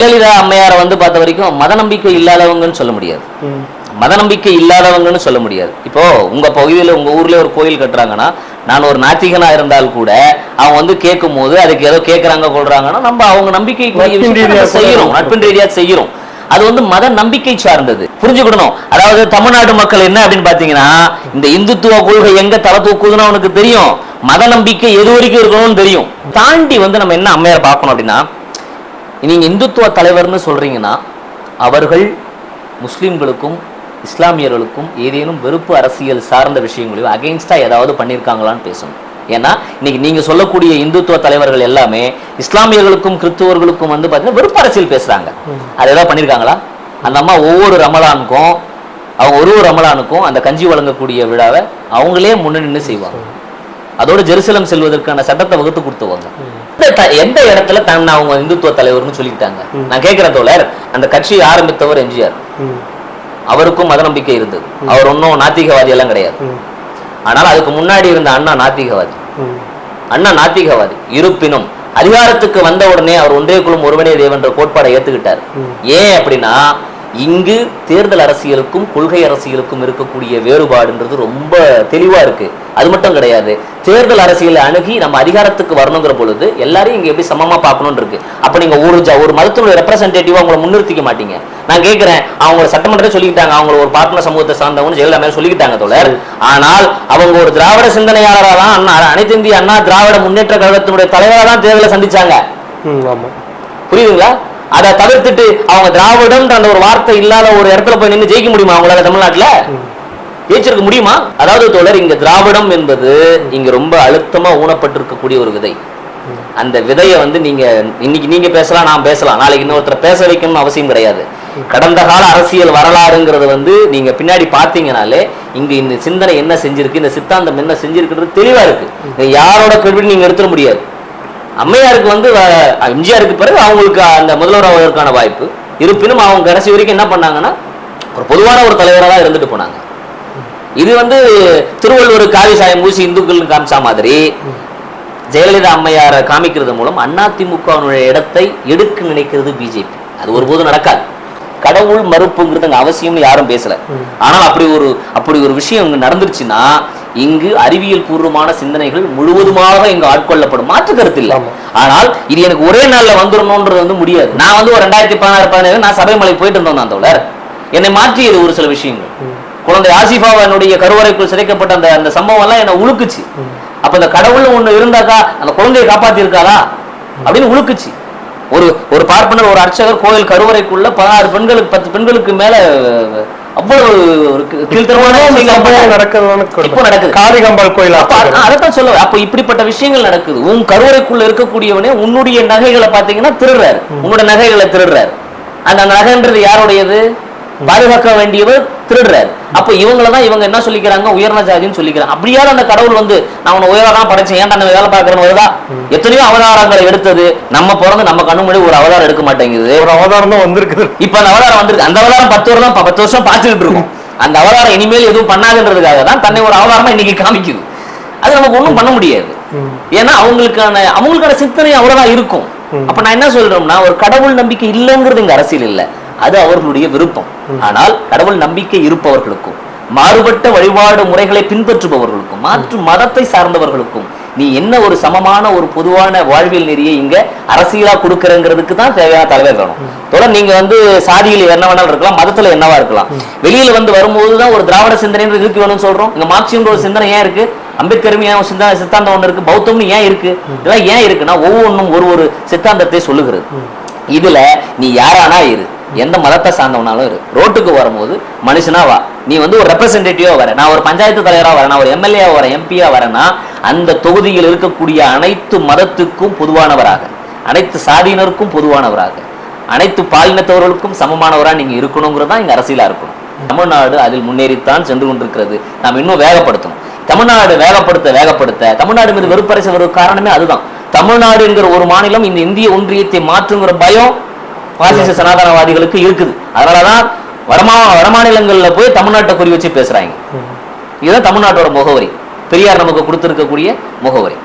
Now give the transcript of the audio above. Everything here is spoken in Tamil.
ஜெயலலிதா அம்மையாரை வந்து பார்த்த வரைக்கும் மத நம்பிக்கை இல்லாதவங்கன்னு சொல்ல முடியாது. மத நம்பிக்கை இல்லாதவங்கன்னு சொல்ல முடியாது. இப்போ உங்க பகுதியில் உங்க ஊர்ல ஒரு கோயில் கட்டுறாங்கன்னா நான் ஒரு நாத்திகனா இருந்தால் கூட அவங்க வந்து கேட்கும் போது அதுக்கு ஏதோ கேட்கறாங்க கொள்றாங்கன்னா நம்ம அவங்க ரீதியா செய்யறோம். நட்பின் ரீதியா செய்யறோம். அது வந்து மத நம்பிக்கை சார்ந்தது. புரிஞ்சுக்கிடணும் அதாவது தமிழ்நாடு மக்கள் என்ன அப்படின்னு பாத்தீங்கன்னா இந்த இந்துத்துவ கொள்கை எங்க தலை தூக்குதுன்னு அவனுக்கு தெரியும். மத நம்பிக்கை எது வரைக்கும் இருக்கணும்னு தெரியும். தாண்டி வந்து நம்ம என்ன அம்மையார் பார்க்கணும் அப்படின்னா நீங்க இந்துத்துவ தலைவர்னு சொல்றீங்கன்னா அவர்கள் முஸ்லிம்களுக்கும் இஸ்லாமியர்களுக்கும் ஏதேனும் வெறுப்பு அரசியல் சார்ந்த விஷயங்களையும் அகைன்ஸ்டா ஏதாவது பண்ணியிருக்காங்களான்னு பேசணும். ஏன்னா இன்னைக்கு நீங்க சொல்லக்கூடிய இந்துத்துவ தலைவர்கள் எல்லாமே இஸ்லாமியர்களுக்கும் கிறிஸ்துவர்களுக்கும் வந்து பார்த்தீங்கன்னா வெறுப்பு அரசியல் பேசுறாங்க. அது ஏதாவது பண்ணியிருக்காங்களா? அந்த அம்மா ஒவ்வொரு ரமலானுக்கும் அவங்க ஒரு ஒரு ரமலானுக்கும் அந்த கஞ்சி வழங்கக்கூடிய விழாவை அவங்களே முன்ன நின்று செய்வாங்க அதோட ஜெருசலம் செல்வதற்கான சட்டத்தை வகுத்து கொடுத்தவங்க எந்த இடத்துல தன்னை அவங்க இந்துத்துவ தலைவர்னு சொல்லிக்கிட்டாங்க? நான் கேட்கிறேன் தோழர் அந்த கட்சியை ஆரம்பித்தவர் எம்ஜிஆர். அவருக்கும் மத நம்பிக்கை இருந்தது அவர் ஒன்றும் நாத்திகவாதி எல்லாம் கிடையாது. ஆனால் அதுக்கு முன்னாடி இருந்த அண்ணா நாத்திகவாதி. அண்ணா நாத்திகவாதி. இருப்பினும் அதிகாரத்துக்கு வந்த உடனே அவர் ஒன்றே குழும் ஒருவனே தேவன்ற கோட்பாடை ஏத்துக்கிட்டார். ஏன் அப்படின்னா இங்கு தேர்தல் அரசியலுக்கும் கொள்கை அரசியலுக்கும் இருக்கக்கூடிய வேறுபாடுன்றது ரொம்ப தெளிவா இருக்கு. அது மட்டும் கிடையாது. தேர்தல் அரசியலை அணுகி நம்ம அதிகாரத்துக்கு வரணுங்கிற பொழுது எல்லாரையும் இங்க எப்படி சமமா பார்க்கணும்னு இருக்கு. அப்ப நீங்க ஒரு ஜ- ஒரு மதத்தினுடைய ரெப்ரசன்டேட்டிவா உங்களை முன்னிறுத்திக்க மாட்டீங்க. நான் கேட்கிறேன் அவங்க சட்டமன்றத்தை சொல்லிக்கிட்டாங்க அவங்க ஒரு பார்ப்பன சமூகத்தை சார்ந்தவங்க ஜெயலலிதா சொல்லிக்கிட்டாங்க தோழர். ஆனால் அவங்க ஒரு திராவிட சிந்தனையாளராக தான் அண்ணா அனைத்து இந்திய அண்ணா திராவிட முன்னேற்ற கழகத்தினுடைய தலைவராக தான் தேர்தலை சந்திச்சாங்க. புரியுதுங்களா? அதை தவிர்த்துட்டு அவங்க திராவிடம்ன்ற அந்த ஒரு வார்த்தை இல்லாத ஒரு இடத்துல போய் நின்று ஜெயிக்க முடியுமா அவங்களால தமிழ்நாட்டுல? ஜெயிச்சிருக்க முடியுமா? அதாவது தோழர் இங்க திராவிடம் என்பது இங்க ரொம்ப அழுத்தமா ஊனப்பட்டிருக்கக்கூடிய ஒரு விதை. அந்த விதையை வந்து நீங்க இன்னைக்கு நீங்க பேசலாம் நான் பேசலாம். நாளைக்கு இன்னொருத்தர் பேச வைக்கணும்னு அவசியம் கிடையாது. கடந்த கால அரசியல் வரலாறுங்கிறது வந்து நீங்க பின்னாடி பாத்தீங்கனாலே இங்க இந்த சிந்தனை என்ன செஞ்சிருக்கு இந்த சித்தாந்தம் என்ன செஞ்சிருக்குன்றது தெளிவா இருக்கு. யாரோட கேள்வி நீங்க எடுத்துட முடியாது. அம்மையாருக்கு வந்து எம்ஜிஆருக்கு பிறகு அவங்களுக்கு அந்த முதல்வர் ஆவதற்கான வாய்ப்பு. இருப்பினும் அவங்க கடைசி வரைக்கும் என்ன பண்ணாங்கன்னா ஒரு பொதுவான ஒரு தலைவராக தான் இருந்துட்டு போனாங்க. இது வந்து திருவள்ளுவர் காவி சாயம் பூசி இந்துக்கள் காமிச்சா மாதிரி ஜெயலலிதா அம்மையாரை காமிக்கிறது மூலம் அதிமுகவினுடைய இடத்தை எடுக்க நினைக்கிறது பிஜேபி. அது ஒருபோதும் நடக்காது. கடவுள் மறுப்புங்கிறது அங்க அவசியம்னு யாரும் பேசல. ஆனால் அப்படி ஒரு அப்படி ஒரு விஷயம் நடந்துருச்சுன்னா இங்கு அறிவியல் பூர்வமான சிந்தனைகள் முழுவதுமாக இங்கு ஆட்கொள்ளப்படும். மாற்று கருத்து இல்லை. ஆனால் இது எனக்கு ஒரே நாள்ல வந்துடணும்ன்றது வந்து முடியாது. நான் வந்து ஒரு ரெண்டாயிரத்தி பதினாறு பதினேழு நான் சபரிமலை போயிட்டு இருந்தோம் நான் தோழர். என்னை மாற்றியது ஒரு சில விஷயங்கள். குழந்தை ஆசிஃபாவனுடைய கருவறைக்குள் சிதைக்கப்பட்ட அந்த அந்த சம்பவம் எல்லாம் என்ன உழுக்குச்சு அப்ப இந்த கடவுள் ஒண்ணு இருந்தாக்கா அந்த குழந்தையை காப்பாத்தி இருக்காதா அப்படின்னு உழுக்குச்சு ஒரு ஒரு பார்ப்பனர் ஒரு அர்ச்சகர் கோயில் கருவறைக்குள்ள பதினாறு பெண்களுக்கு பத்து பெண்களுக்கு மேல அவ்வளவு. காளிகம்பாள் கோயில் அதைத்தான் சொல்ல அப்ப இப்படிப்பட்ட விஷயங்கள் நடக்குது. உன் கருவறைக்குள்ள இருக்கக்கூடியவனே உன்னுடைய நகைகளை பாத்தீங்கன்னா திருடுறாரு. உன்னோட நகைகளை திருடுறாரு. அந்த நகைன்றது யாருடையது? பாதுகாக்க வேண்டியவர் திருடுறாரு. அப்ப இவங்கள தான் இவங்க என்ன சொல்லிக்கிறாங்க? உயர்ந்த ஜாதின்னு சொல்லிக்கிறாங்க. அப்படியாவது அந்த கடவுள் வந்து நான் உன்னை உயரா தான் படைச்சேன். ஏன்டா அந்த வேலை பார்க்கறேன்னு வருதா? எத்தனையோ அவதாரங்களை எடுத்தது. நம்ம பிறந்து நம்ம கண்ணு முன்னாடி ஒரு அவதாரம் எடுக்க மாட்டேங்குது. ஒரு அவதாரம் தான் வந்திருக்குது. இப்ப அந்த அவதாரம் வந்திருக்கு. அந்த அவதாரம் பத்து வருடம் ப- பத்து வருஷம் பார்த்துக்கிட்டு இருக்கோம். அந்த அவதாரம் இனிமேல் எதுவும் பண்ணாதுன்றதுக்காக தான் தன்னை ஒரு அவதாரமா இன்னைக்கு காமிக்குது. அது நமக்கு ஒண்ணும் பண்ண முடியாது. ஏன்னா அவங்களுக்கான அவங்களுக்கான சிந்தனை அவ்வளவுதான் இருக்கும். அப்ப நான் என்ன சொல்றோம்னா ஒரு கடவுள் நம்பிக்கை இல்லைங்கிறது இங்க அரசியல் இல்ல. அது அவர்களுடைய விருப்பம். ஆனால் கடவுள் நம்பிக்கை இருப்பவர்களுக்கும் மாறுபட்ட வழிபாடு முறைகளை பின்பற்றுபவர்களுக்கும் மாற்று மதத்தை சார்ந்தவர்களுக்கும் நீ என்ன ஒரு சமமான ஒரு பொதுவான வாழ்வியல் நெறியை இங்க அரசியலா கொடுக்கறங்கிறதுக்கு தான் தேவையான தலைவர் வேணும். தொடர் நீங்க வந்து சாதியில் என்ன வேணாலும் இருக்கலாம் மதத்துல என்னவா இருக்கலாம். வெளியில வந்து வரும்போது தான் ஒரு திராவிட சிந்தனை இருக்கு வேணும்னு சொல்றோம். இங்க மார்க்சியம்ன்ற ஒரு சிந்தனை ஏன் இருக்கு? அம்பேத்கரும் ஏன் சிந்தனை சித்தாந்தம் ஒன்று இருக்கு? பௌத்தம்னு ஏன் இருக்கு? இதெல்லாம் ஏன் இருக்குன்னா ஒவ்வொன்றும் ஒரு ஒரு சித்தாந்தத்தை சொல்லுகிறது. இதுல நீ யாரானா இரு. எந்த மதத்தை சார்ந்தவனாலும் இரு. ரோட்டுக்கு வரும்போது மனுஷனா வா. நீ வந்து ஒரு ரெப்ரசன்டேட்டிவா வர. நான் ஒரு பஞ்சாயத்து தலைவராக வரேன் நான் ஒரு எம்எல்ஏ வரேன் எம்பியா வரேன்னா அந்த தொகுதியில் இருக்கக்கூடிய அனைத்து மதத்துக்கும் பொதுவானவராக. அனைத்து சாதியினருக்கும் பொதுவானவராக. அனைத்து பாலினத்தவர்களுக்கும் சமமானவராக நீங்க இருக்கணுங்கிறது தான் இங்க அரசியலா இருக்கணும். தமிழ்நாடு அதில் முன்னேறித்தான் சென்று கொண்டிருக்கிறது. நாம் இன்னும் வேகப்படுத்தணும். தமிழ்நாடு வேகப்படுத்த வேகப்படுத்த. தமிழ்நாடு மீது வெறுப்பரசு வரும் காரணமே அதுதான். தமிழ்நாடு என்கிற ஒரு மாநிலம் இந்த இந்திய ஒன்றியத்தை மாற்றுங்கிற பயம் பாசிச சனாதனவாதிகளுக்கு இருக்குது. அதனாலதான் வடமா வடமாநிலங்கள்ல போய் தமிழ்நாட்டை குறி வச்சு பேசுறாங்க. இதுதான் தமிழ்நாட்டோட முகவரி. பெரியார் நமக்கு கொடுத்திருக்கக்கூடிய முகவரி.